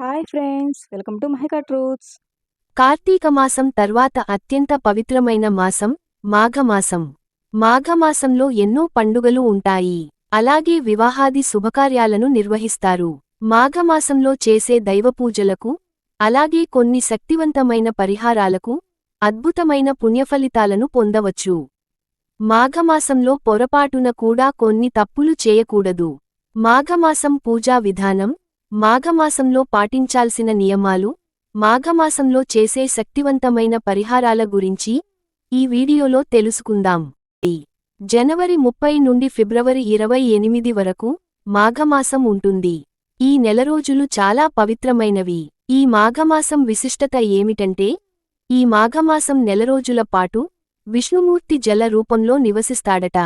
Hi friends welcome to Mahika truths. Kartika మాసం తర్వాత అత్యంత పవిత్రమైన మాసం మాఘమాసం. మాఘమాసంలో ఎన్నో పండుగలు ఉంటాయి. అలాగే వివాహాది శుభకార్యాలను నిర్వహిస్తారు. మాఘమాసంలో చేసే దైవపూజలకు అలాగే కొన్ని శక్తివంతమైన పరిహారాలకు అద్భుతమైన పుణ్యఫలితాలను పొందవచ్చు. మాఘమాసంలో పొరపాటున కూడా కొన్ని తప్పులు చేయకూడదు. మాఘమాసం పూజా విధానం మాఘమాసంలో పాటించాల్సిన నియమాలు మాఘమాసంలో చేసే శక్తివంతమైన పరిహారాల గురించి ఈ వీడియోలో తెలుసుకుందాం. జనవరి ముప్పై నుండి ఫిబ్రవరి ఇరవై ఎనిమిది వరకు మాఘమాసం ఉంటుంది. ఈ నెల రోజులు చాలా పవిత్రమైనవి. ఈ మాఘమాసం విశిష్టత ఏమిటంటే ఈ మాఘమాసం నెల రోజుల పాటు విష్ణుమూర్తి జల రూపంలో నివసిస్తాడట.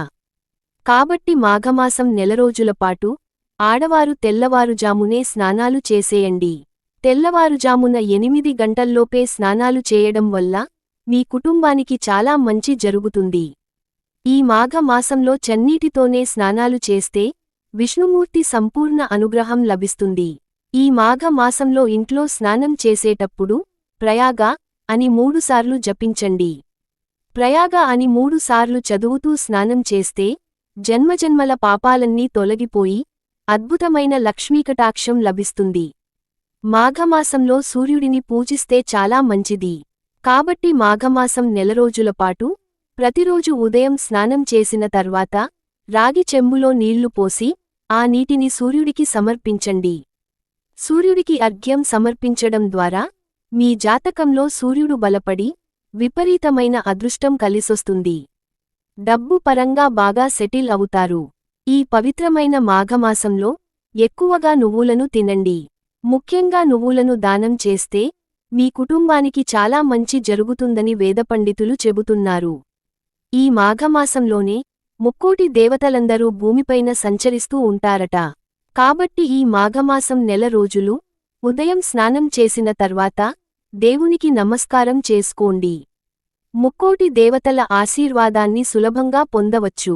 కాబట్టి మాఘమాసం నెల రోజుల పాటు ఆడవారు తెల్లవారుజామునే స్నానాలు చేసేయండి. తెల్లవారుజామున ఎనిమిది గంటల్లోపే స్నానాలు చేయడం వల్ల మీ కుటుంబానికి చాలా మంచి జరుగుతుంది. ఈ మాఘ మాసంలో చన్నీటితోనే స్నానాలు చేస్తే విష్ణుమూర్తి సంపూర్ణ అనుగ్రహం లభిస్తుంది. ఈ మాఘ మాసంలో ఇంట్లో స్నానం చేసేటప్పుడు ప్రయాగ అని మూడుసార్లు జపించండి. ప్రయాగ అని మూడుసార్లు చదువుతూ స్నానం చేస్తే జన్మజన్మల పాపాలన్నీ తొలగిపోయి అద్భుతమైన లక్ష్మీకటాక్షం లభిస్తుంది. మాఘమాసంలో సూర్యుడిని పూజిస్తే చాలా మంచిది. కాబట్టి మాఘమాసం నెల ప్రతిరోజు ఉదయం స్నానం చేసిన తర్వాత రాగి చెంబులో నీళ్ళు పోసి ఆ నీటిని సూర్యుడికి సమర్పించండి. సూర్యుడికి అర్ఘ్యం సమర్పించడం ద్వారా మీ జాతకంలో సూర్యుడు బలపడి విపరీతమైన అదృష్టం కలిసొస్తుంది. డబ్బు పరంగా బాగా సెటిల్ అవుతారు. ఈ పవిత్రమైన మాఘమాసంలో ఎక్కువగా నువ్వులను తినండి. ముఖ్యంగా నువ్వులను దానం చేస్తే మీ కుటుంబానికి చాలా మంచి జరుగుతుందని వేదపండితులు చెబుతున్నారు. ఈ మాఘమాసంలోనే ముక్కోటి దేవతలందరూ భూమిపైన సంచరిస్తూ ఉంటారట. కాబట్టి ఈ మాఘమాసం నెల రోజులు ఉదయం స్నానం చేసిన తర్వాత దేవునికి నమస్కారం చేసుకోండి. ముక్కోటి దేవతల ఆశీర్వాదాన్ని సులభంగా పొందవచ్చు.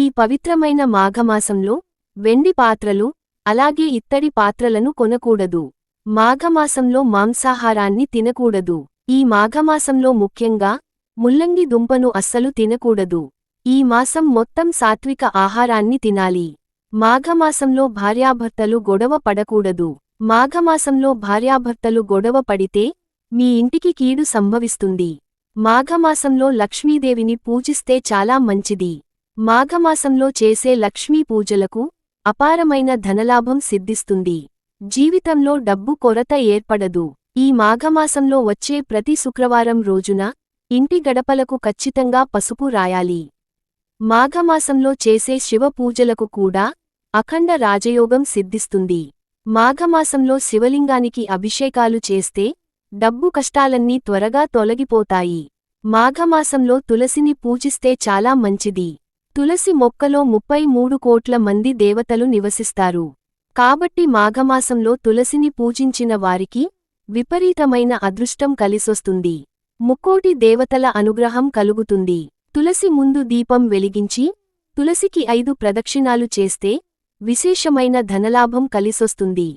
ఈ పవిత్రమైన మాఘమాసంలో వెండి పాత్రలు అలాగే ఇత్తడి పాత్రలను కొనకూడదు. మాఘమాసంలో మాంసాహారాన్ని తినకూడదు. ఈ మాఘమాసంలో ముఖ్యంగా ముల్లంగి దుంపను అస్సలు తినకూడదు. ఈ మాసం మొత్తం సాత్విక ఆహారాన్ని తినాలి. మాఘమాసంలో భార్యాభర్తలు గొడవ పడకూడదు. మాఘమాసంలో భార్యాభర్తలు గొడవ పడితే మీ ఇంటికి కీడు సంభవిస్తుంది. మాఘమాసంలో లక్ష్మీదేవిని పూజిస్తే చాలా మంచిది. మాఘమాసంలో చేసే లక్ష్మీ పూజలకు అపారమైన ధనలాభం సిద్ధిస్తుంది. జీవితంలో డబ్బు కొరత ఏర్పడదు. ఈ మాఘమాసంలో వచ్చే ప్రతి శుక్రవారం రోజున ఇంటి గడపలకు ఖచ్చితంగా పసుపు రాయాలి. మాఘమాసంలో చేసే శివ పూజలకు కూడా అఖండ రాజయోగం సిద్ధిస్తుంది. మాఘమాసంలో శివలింగానికి అభిషేకాలు చేస్తే డబ్బు కష్టాలన్నీ త్వరగా తొలగిపోతాయి. మాఘమాసంలో తులసిని పూజిస్తే చాలా మంచిది. తులసి మొక్కలో ముప్పై మూడు కోట్ల మంది దేవతలు నివసిస్తారు. కాబట్టి మాఘమాసంలో తులసిని పూజించిన వారికి విపరీతమైన అదృష్టం కలిసొస్తుంది. ముక్కోటి దేవతల అనుగ్రహం కలుగుతుంది. తులసి ముందు దీపం వెలిగించి తులసికి ఐదు ప్రదక్షిణాలు చేస్తే విశేషమైన ధనలాభం కలిసొస్తుంది.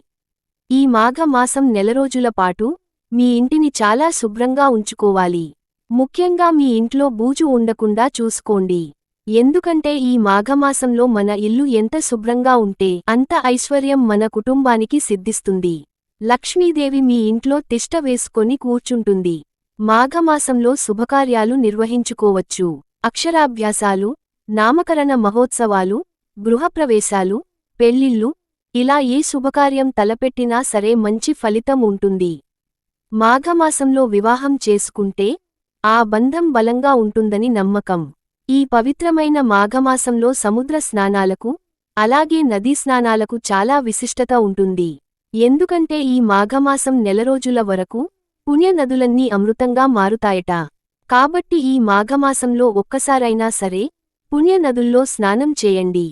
ఈ మాఘమాసం నెలరోజులపాటు మీ ఇంటిని చాలా శుభ్రంగా ఉంచుకోవాలి. ముఖ్యంగా మీ ఇంట్లో బూజు ఉండకుండా చూసుకోండి. ఎందుకంటే ఈ మాఘమాసంలో మన ఇల్లు ఎంత శుభ్రంగా ఉంటే అంత ఐశ్వర్యం మన కుటుంబానికి సిద్ధిస్తుంది. లక్ష్మీదేవి మీ ఇంట్లో తిష్ట వేసుకొని కూర్చుంటుంది. మాఘమాసంలో శుభకార్యాలు నిర్వహించుకోవచ్చు. అక్షరాభ్యాసాలు నామకరణ మహోత్సవాలు గృహప్రవేశాలు పెళ్ళిళ్ళు ఇలా ఏ శుభకార్యం తలపెట్టినా సరే మంచి ఫలితం ఉంటుంది. మాఘమాసంలో వివాహం చేసుకుంటే ఆ బంధం బలంగా ఉంటుందని నమ్మకం. ఈ పవిత్రమైన మాఘమాసంలో సముద్ర స్నానాలకు అలాగే నదీ స్నానాలకు చాలా విశిష్టత ఉంటుంది. ఎందుకంటే ఈ మాఘమాసం నెలరోజుల వరకు పుణ్యనదులన్నీ అమృతంగా మారుతాయట. కాబట్టి ఈ మాఘమాసంలో ఒక్కసారైనా సరే పుణ్యనదుల్లో స్నానం చేయండి.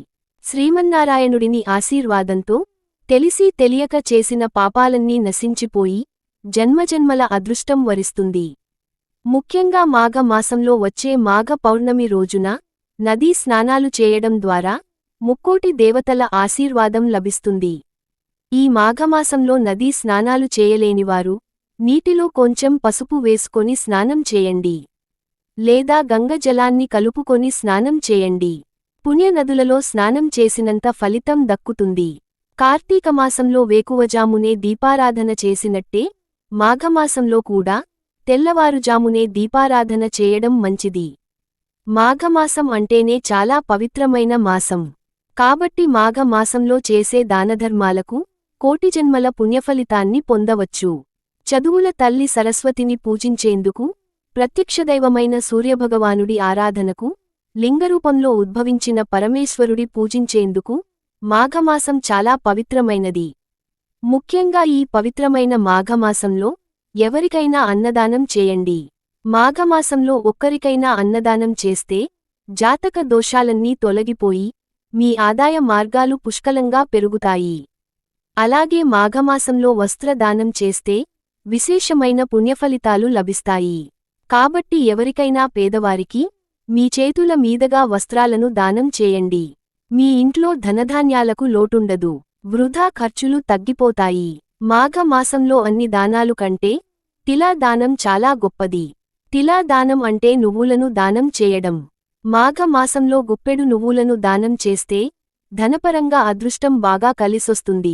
శ్రీమన్నారాయణుడిని ఆశీర్వాదంతో తెలిసి తెలియక చేసిన పాపాలన్నీ నశించిపోయి జన్మజన్మల అదృష్టం వరిస్తుంది. ముఖ్యంగా మాఘ మాసంలో వచ్చే మాఘ పౌర్ణమి రోజున నదీ స్నానాలు చేయడం ద్వారా ముక్కోటి దేవతల ఆశీర్వాదం లభిస్తుంది. ఈ మాఘమాసంలో నదీ స్నానాలు చేయలేనివారు నీటిలో కొంచెం పసుపు వేసుకొని స్నానం చేయండి. లేదా గంగ జలాన్ని కలుపుకొని స్నానం చేయండి. పుణ్యనదులలో స్నానం చేసినంత ఫలితం దక్కుతుంది. కార్తీకమాసంలో వేకువజామునే దీపారాధన చేసినట్టే మాఘమాసంలో కూడా తెల్లవారుజామునే దీపారాధన చేయడం మంచిది. మాఘమాసం అంటేనే చాలా పవిత్రమైన మాసం. కాబట్టి మాఘమాసంలో చేసే దానధర్మాలకు కోటిజన్మల పుణ్యఫలితాన్ని పొందవచ్చు. చదువుల తల్లి సరస్వతిని పూజించేందుకు ప్రత్యక్షదైవమైన సూర్యభగవానుడి ఆరాధనకు లింగరూపంలో ఉద్భవించిన పరమేశ్వరుడి పూజించేందుకు మాఘమాసం చాలా పవిత్రమైనది. ముఖ్యంగా ఈ పవిత్రమైన మాఘమాసంలో ఎవరికైనా అన్నదానం చేయండి. మాఘమాసంలో ఒక్కరికైనా అన్నదానం చేస్తే జాతక దోషాలన్నీ తొలగిపోయి మీ ఆదాయ మార్గాలు పుష్కలంగా పెరుగుతాయి. అలాగే మాఘమాసంలో వస్త్రదానం చేస్తే విశేషమైన పుణ్యఫలితాలు లభిస్తాయి. కాబట్టి ఎవరికైనా పేదవారికి మీ చేతుల మీదగా వస్త్రాలను దానం చేయండి. మీ ఇంట్లో ధనధాన్యాలకు లోటుండదు. వృధా ఖర్చులు తగ్గిపోతాయి. మాఘమాసంలో అన్ని దానాలు కంటే తిలాదానం చాలా గొప్పది. తిలాదానం అంటే నువ్వులను దానం చేయడం. మాఘమాసంలో గుప్పెడు నువ్వులను దానం చేస్తే ధనపరంగా అదృష్టం బాగా కలిసొస్తుంది.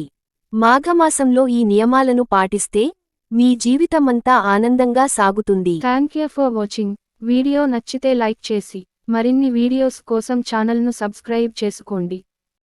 మాఘమాసంలో ఈ నియమాలను పాటిస్తే మీ జీవితమంతా ఆనందంగా సాగుతుంది. Thank you for watching video నచ్చితే లైక్ చేసి మరిన్ని వీడియోస్ కోసం ఛానల్ను సబ్స్క్రైబ్ చేసుకోండి.